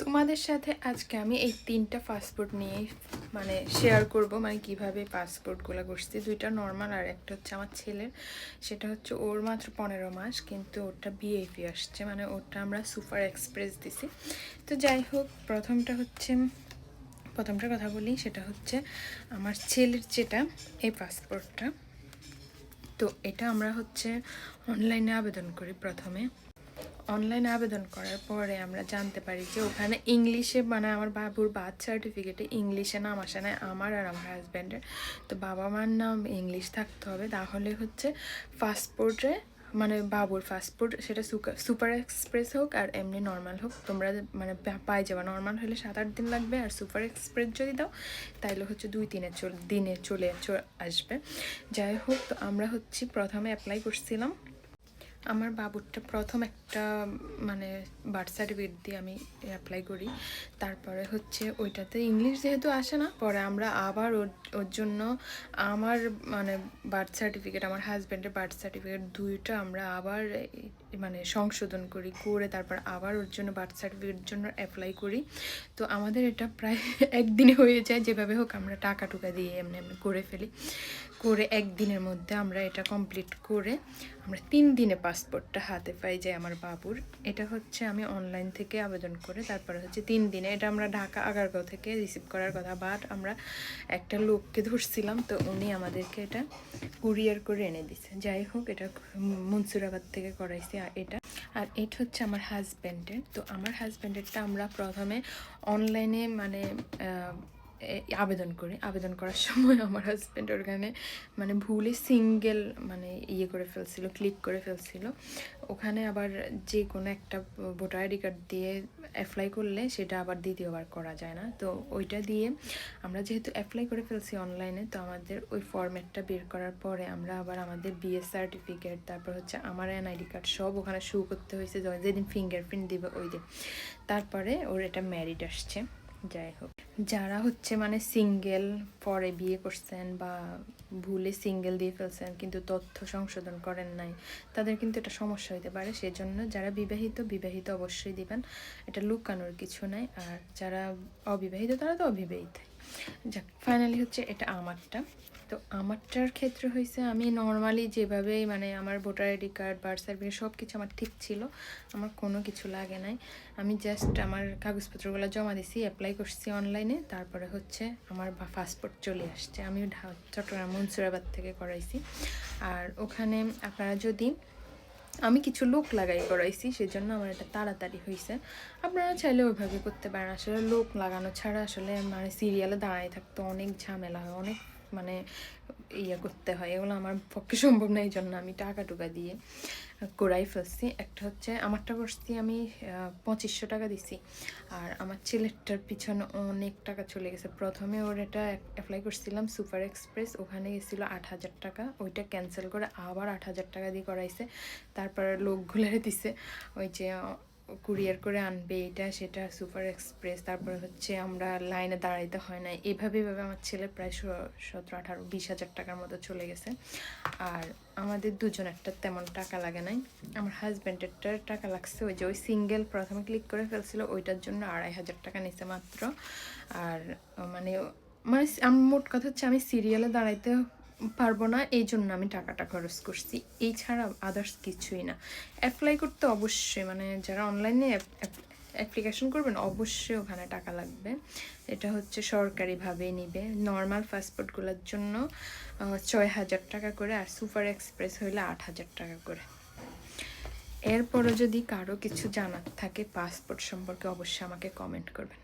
তোমাদের সাথে আজকে আমি এই তিনটা পাসপোর্ট নিয়ে মানে শেয়ার করব মানে কীভাবে পাসপোর্টগুলো করছি। দুইটা নর্মাল আর একটা হচ্ছে আমার ছেলের। সেটা হচ্ছে ওর মাত্র পনেরো মাস, কিন্তু ওটা বিএপি আসছে মানে ওটা আমরা সুপার এক্সপ্রেস দিছি। তো যাই হোক, প্রথমটা হচ্ছে, প্রথমটা কথা বলি, সেটা হচ্ছে আমার ছেলের যেটা, এই পাসপোর্টটা তো এটা আমরা হচ্ছে অনলাইনে আবেদন করি প্রথমে। অনলাইনে আবেদন করার পরে আমরা জানতে পারি যে ওখানে ইংলিশে মানে আমার বাবুর বার্থ সার্টিফিকেটে ইংলিশে নাম আসে না আমার আর আমার হাজব্যান্ডের তো বাবা মার নাম ইংলিশ থাকতে হবে। তাহলে হচ্ছে পাসপোর্টে মানে বাবুর পাসপোর্ট সেটা সুপার এক্সপ্রেস হোক আর এমনি নর্মাল হোক, তোমরা মানে পাই যাবে। নর্মাল হলে সাত আট দিন লাগবে আর সুপার এক্সপ্রেস যদি দাও, তাইলে হচ্ছে দুই দিনে চল দিনে চলে আসবে। যাই হোক, তো আমরা হচ্ছে প্রথমে অ্যাপ্লাই করছিলাম। আমার বাবুরটা প্রথম একটা মানে বার্থ সার্টিফিকেট দিয়ে আমি অ্যাপ্লাই করি। তারপরে হচ্ছে ওইটাতে ইংলিশ যেহেতু আসে না, পরে আমরা আবার ওর জন্য আমার মানে বার্থ সার্টিফিকেট আমার হাজব্যান্ডের বার্থ সার্টিফিকেট দুইটা আমরা আবার মানে সংশোধন করি, করে তারপর আবার ওর জন্য বার্থ সার্টিফিকেটের জন্য অ্যাপ্লাই করি। তো আমাদের এটা প্রায় একদিনে হয়ে যায়, যেভাবে হোক আমরা টাকা টুকা দিয়ে এমনি এমনি করে ফেলি। করে একদিনের মধ্যে আমরা এটা কমপ্লিট করে আমরা তিন দিনে পাসপোর্টটা হাতে পাই যাই আমার বাবুর। এটা হচ্ছে আমি অনলাইন থেকে আবেদন করে, তারপরে হচ্ছে তিন দিনে। এটা আমরা ঢাকা, আগারগাঁও থেকে রিসিভ করার কথা বাট আমরা একটা লোককে ধরছিলাম, তো উনি আমাদেরকে এটা কুরিয়ার করে এনে দিছে। যাই হোক, এটা মনসুরাবাদ থেকে করাইছি। এটা। আর এটা হচ্ছে আমার হাজব্যান্ডের তো আমার হাজব্যান্ডেরটা আমরা প্রথমে অনলাইনে মানে আবেদন করি। আবেদন করার সময় আমার হাজব্যান্ড ওখানে মানে ভুলে সিঙ্গেল মানে ইয়ে করে ফেলছিল ক্লিক করে ফেলছিল। ওখানে আবার যে কোনো একটা ভোটার আইডি কার্ড দিয়ে অ্যাপ্লাই করলে সেটা আবার দ্বিতীয়বার করা যায় না। তো ওইটা দিয়ে আমরা যেহেতু অ্যাপ্লাই করে ফেলছি অনলাইনে তো আমাদের ওই ফরম্যাটটা বের করার পরে আমরা আবার আমাদের বিএস সার্টিফিকেট তারপর হচ্ছে আমার এনআইডি কার্ড সব ওখানে শু করতে হয়েছে। যেদিন ফিঙ্গারপ্রিন্ট দিবে ওই দিন। তারপরে ওর এটা ম্যারিড আসছে। যাই হোক। যারা হচ্ছে মানে সিঙ্গেল পরে বিয়ে করছেন বা ভুলে সিঙ্গেল দিয়ে ফেলছেন কিন্তু তথ্য সংশোধন করেন নাই, তাদের কিন্তু এটা সমস্যা হইতে পারে। সেজন্য যারা বিবাহিত বিবাহিত অবশ্যই দিবেন। এটা লুকানোর কিছু নাই। আর যারা অবিবাহিত, তারা তো অবিবাহিত। যাক ফাইনালি হচ্ছে এটা আমারটা। তো আমারটার ক্ষেত্রে হয়েছে আমি নর্মালি যেভাবেই মানে আমার voter ID card birth certificate সব কিছু আমার ঠিক ছিল, আমার কোনো কিছু লাগে নাই। আমি জাস্ট আমার কাগজপত্রগুলো জমা দিছি অ্যাপ্লাই করছি অনলাইনে তারপরে হচ্ছে আমার পাসপোর্ট চলে আসছে। আমি চট্টগ্রাম মনসুরাবাদ থেকে করাইছি। আর ওখানে আপনারা যদি, আমি কিছু লোক লাগাই করাইছি, সেজন্য আমার এটা তাড়াতাড়ি হয়েছে আপনারা চাইলে ওইভাবে করতে পারেন। আসলে লোক লাগানো ছাড়া আসলে মানে সিরিয়ালে দাঁড়ায় থাকতে অনেক ঝামেলা হয়, অনেক মানে ইয়ে করতে হয়। এগুলো আমার পক্ষে সম্ভব না এই জন্য আমি টাকা টুকা দিয়ে করাই ফেলছি। একটা হচ্ছে, আমারটা করছি আমি পঁচিশশো টাকা দিছি। আর আমার ছেলেটার পিছনে অনেক টাকা চলে গেছে। প্রথমে ওর এটা অ্যাপ্লাই করছিলাম সুপার এক্সপ্রেস ওখানে গেছিল আট হাজার টাকা। ওইটা ক্যান্সেল করে আবার আট হাজার টাকা দিয়ে করাইছে। তারপরে লোকগুলো দিছে। ওই যে কুরিয়ার করে আনবে, এটা সেটা সুপার এক্সপ্রেস, তারপরে হচ্ছে আমরা লাইনে দাঁড়াইতে হয় না এভাবে এভাবে আমার ছেলে প্রায় সতেরো, আঠারো, বিশ হাজার টাকার মতো চলে গেছে। আর আমাদের দুজন একটা তেমন টাকা লাগে নাই। আমার হাজব্যান্ডেরটার টাকা লাগছে ওই যে ওই সিঙ্গেল প্রথমে ক্লিক করে ফেলছিল, ওইটার জন্য আড়াই হাজার টাকা নিছে মাত্র। আর মানে মানে মোট কথা হচ্ছে আমি সিরিয়ালে দাঁড়াইতে পারব না, এই জন্য আমি টাকাটা খরচ করছি। এই ছাড়া আদার্স কিছুই না। অ্যাপ্লাই করতে অবশ্যই মানে যারা অনলাইনে অ্যাপ্লিকেশন করবেন, অবশ্যই ওখানে টাকা লাগবে। এটা হচ্ছে সরকারিভাবে নিবে। নর্মাল পাসপোর্টগুলোর জন্য ছয় হাজার টাকা করে আর সুপার এক্সপ্রেস হইলে আট হাজার টাকা করে। এরপরও যদি কারও কিছু জানার থাকে পাসপোর্ট সম্পর্কে অবশ্যই আমাকে কমেন্ট করবেন।